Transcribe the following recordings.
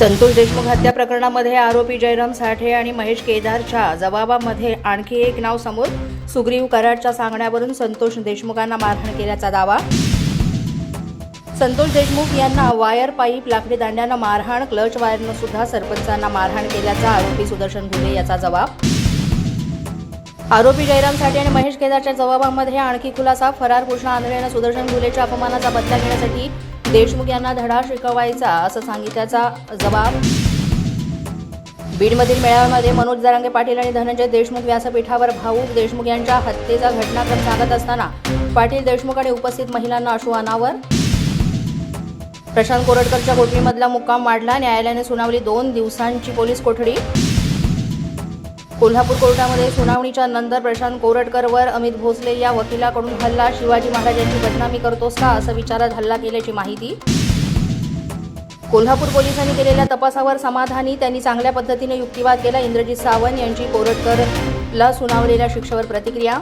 संतोष देशमुख हत्या प्रकरणामध्ये आरोपी जयराम साठे आणि महेश केदारच्या जबाबामध्ये आणखी एक नाव समोर सुग्रीव कराडच्या सांगण्यावरून संतोष देशमुखांना मारहाण केल्याचा दावा. संतोष देशमुख यांना वायर पाईप लाकडी दांड्यानं मारहाण क्लच वायरनं सुद्धा सरपंचांना मारहाण केल्याचा आरोपी सुदर्शन घुले याचा जबाब. आरोपी जयराम साठे आणि महेश केदारच्या जबाबामध्ये आणखी खुलासा फरार कृष्णा आंधळेनं सुदर्शन घुलेच्या अपमानाचा बदला घेण्यासाठी देशमुख यांना धडा शिकवायचा असं सांगितल्याचा जबाब बीडमधील मेळाव्यामध्ये मनोज दरांगे पाटील आणि धनंजय देशमुख व्यासपीठावर भाऊक देशमुख यांच्या हत्येचा घटनाक्रम सांगत असताना पाटील देशमुख आणि उपस्थित महिलांना अश्रू अनावर. प्रशांत कोरटकरच्या कोठडीमधला मुक्काम वाढला न्यायालयाने सुनावली दोन दिवसांची पोलीस कोठडी. कोल्हापूर कोर्टामध्ये सुनावणीच्या नंतर प्रशांत कोरटकरवर अमित भोसले या वकिलाकडून हल्ला शिवाजी महाराजांची बदनामी करतोस का? असं विचारात हल्ला केल्याची माहिती कोल्हापूर पोलिसांनी केलेल्या तपासावर समाधानी त्यांनी चांगल्या पद्धतीने युक्तिवाद केला. इंद्रजित सावंत यांची कोरटकरला सुनावलेल्या शिक्षेवर प्रतिक्रिया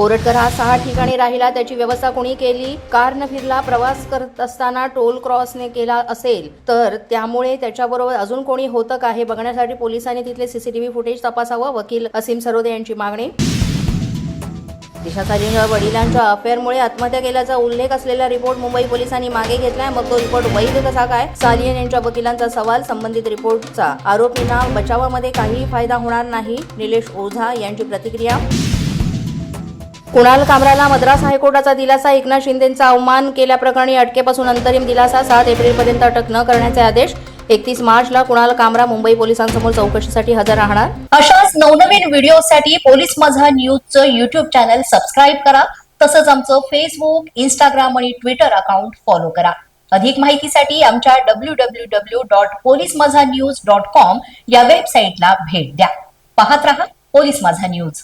कोरटकर हा सहा ठिकाणी राहिला. त्याची व्यवस्था कोणी केली? कारनं फिरला प्रवास करत असताना टोल क्रॉसने केला असेल तर त्यामुळे त्याच्याबरोबर अजून कोणी होतं का हे बघण्यासाठी पोलिसांनी तिथले सीसीटीव्ही फुटेज तपासावं? वकील असीम सरोदे यांची मागणी. दिशा सालींच्या वडिलांच्या अफेअरमुळे आत्महत्या केल्याचा उल्लेख असलेला रिपोर्ट मुंबई पोलिसांनी मागे घेतलाय. मग तो रिपोर्ट वैध कसा काय? सालियन यांच्या वकिलांचा सवाल संबंधित रिपोर्टचा. आरोपींना बचावामध्ये काहीही फायदा होणार नाही. निलेश ओझा यांची प्रतिक्रिया. कुणाल कामराला मद्रास हायकोर्टाचा दिलासा एकनाथ शिंदेचा अवमान केल्याप्रकरणी अटकेपासून अंतरिम दिलासा सात एप्रिलपर्यंत अटक न करण्याचे आदेश एकतीस मार्चला कुणाल कामरा मुंबई पोलिसांसमोर चौकशीसाठी हजर राहणार. अशाच नवनवीन व्हिडिओसाठी पोलीस माझा न्यूजचं युट्यूब चॅनल सबस्क्राईब करा तसंच आमचं फेसबुक इंस्टाग्राम आणि ट्विटर अकाउंट फॉलो करा. अधिक माहितीसाठी आमच्या W W W dot police Majha news dot com या वेबसाईटला भेट द्या. पाहत रहा पोलीस माझा न्यूज.